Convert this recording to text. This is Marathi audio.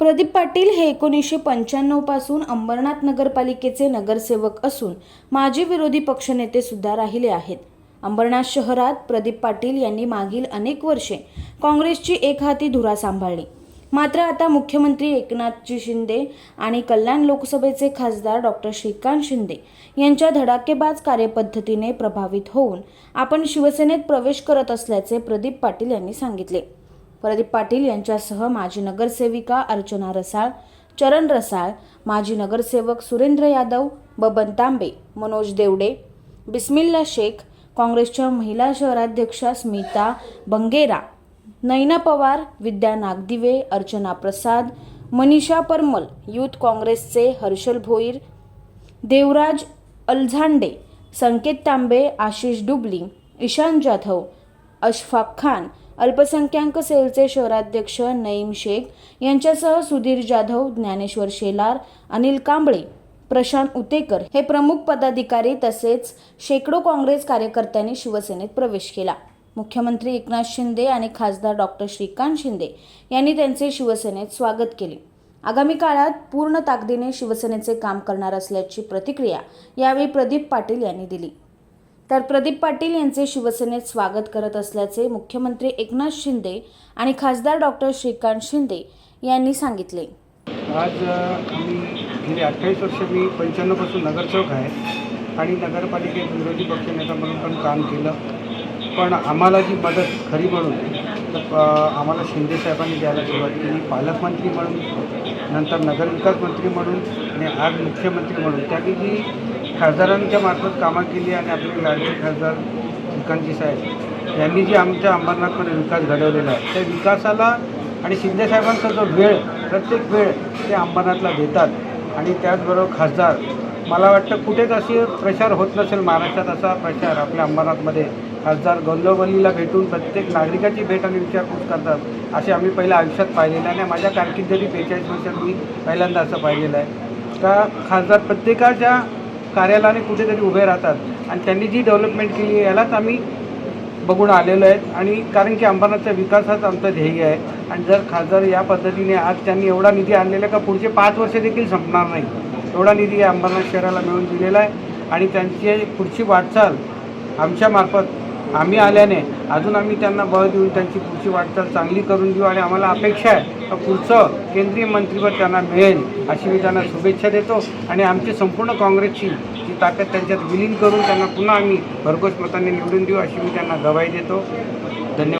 प्रदीप पाटील हे एकोणीसशे पंच्याण्णवपासून अंबरनाथ नगरपालिकेचे नगरसेवक असून माजी विरोधी पक्षनेते सुद्धा राहिले आहेत. अंबरनाथ शहरात प्रदीप पाटील यांनी मागील अनेक वर्षे काँग्रेसची एकहाती धुरा सांभाळली. मात्र आता मुख्यमंत्री एकनाथजी शिंदे आणि कल्याण लोकसभेचे खासदार डॉक्टर श्रीकांत शिंदे यांच्या धडाकेबाज कार्यपद्धतीने प्रभावित होऊन आपण शिवसेनेत प्रवेश करत असल्याचे प्रदीप पाटील यांनी सांगितले. प्रदीप पाटील यांच्यासह माजी नगरसेविका अर्चना रसाळ चरण रसाळ माजी नगरसेवक सुरेंद्र यादव बबन तांबे मनोज देवडे बिस्मिल्ला शेख काँग्रेसच्या महिला शहराध्यक्षा स्मिता बंगेरा नैना पवार विद्या नागदिवे अर्चना प्रसाद मनीषा परमल यूथ काँग्रेसचे हर्षल भोईर देवराज अलझांडे संकेत तांबे आशिष डुबली ईशान जाधव अशफाक खान अल्पसंख्याक सेलचे शहराध्यक्ष नईम शेख यांच्यासह सुधीर जाधव ज्ञानेश्वर शेलार अनिल कांबळे प्रशांत उतेकर हे प्रमुख पदाधिकारी तसेच शेकडो काँग्रेस कार्यकर्त्यांनी शिवसेनेत प्रवेश केला. मुख्यमंत्री एकनाथ शिंदे आणि खासदार डॉक्टर श्रीकांत शिंदे यांनी त्यांचे शिवसेनेत स्वागत केले. आगामी काळात पूर्ण ताकदीने शिवसेनेचे काम करणार असल्याची प्रतिक्रिया यावेळी प्रदीप पाटील यांनी दिली. तर प्रदीप पाटील यांचे शिवसेनेत स्वागत करत असल्याचे मुख्यमंत्री एकनाथ शिंदे आणि खासदार डॉक्टर श्रीकांत शिंदे यांनी सांगितले. आज आम्ही गेली अठ्ठावीस वर्ष मी पंच्याण्णवपासून नगरसेवक आहे आणि नगरपालिकेत विरोधी पक्षनेता म्हणून पण काम केलं. पण आम्हाला जी मदत खरी म्हणून तर आम्हाला शिंदे साहेबांनी द्यायला सुरुवात केली. पालकमंत्री म्हणून नंतर नगरविकास मंत्री म्हणून आणि आज मुख्यमंत्री म्हणून. त्यापैकी जी खासदारांच्या मार्फत कामं केली आणि आपले लाडके खासदार श्रीकांतजी साहेब यांनी जी आमच्या अंबरनाथमध्ये विकास घडवलेला आहे त्या विकासाला आणि शिंदेसाहेबांचा जो वेळ प्रत्येक वेळ ते अंबरनाथला देतात. आणि त्याचबरोबर खासदार मला वाटतं कुठेच असे प्रचार होत नसेल महाराष्ट्रात असा प्रचार आपल्या अंबरनाथमध्ये. खासदार गल्लोगल्लीला भेटून प्रत्येक नागरिकाची भेट आणि विचारपूस करतात असे आम्ही पहिल्या आयुष्यात पाहिलेलं आहे आणि माझ्या कारकिर्दीत बेचाळीस वर्षात मी पहिल्यांदा असं पाहिलेलं आहे. का खासदार प्रत्येकाच्या कार्यालयाने कुठेतरी उभे राहतात. आणि त्यांनी जी डेव्हलपमेंट केली आहे यालाच आम्ही बघून आलेलो आहेत. आणि कारण की अंबरनाथचा विकास हाच आमचं ध्येय आहे. आणि जर खासदार या पद्धतीने आज त्यांनी एवढा निधी आणलेला का पुढचे पाच वर्ष देखील संपणार नाही. एवढा निधी या अंबरनाथ शहराला मिळून दिलेला आहे. आणि त्यांची पुढची वाटचाल आमच्यामार्फत आम्ही आल्याने अजून आम्ही त्यांना बळ देऊन त्यांची पुढची वाटचाल चांगली करून देऊ आणि आम्हाला अपेक्षा आहे का पुढचं केंद्रीय मंत्रीपद त्यांना मिळेल अशी मी त्यांना शुभेच्छा देतो. आणि आमची संपूर्ण काँग्रेसची जी ताकद त्यांच्यात विलीन करून त्यांना पुन्हा आम्ही भरघोस मतांनी निवडून देऊ अशी मी त्यांना गवाही देतो. धन्यवाद.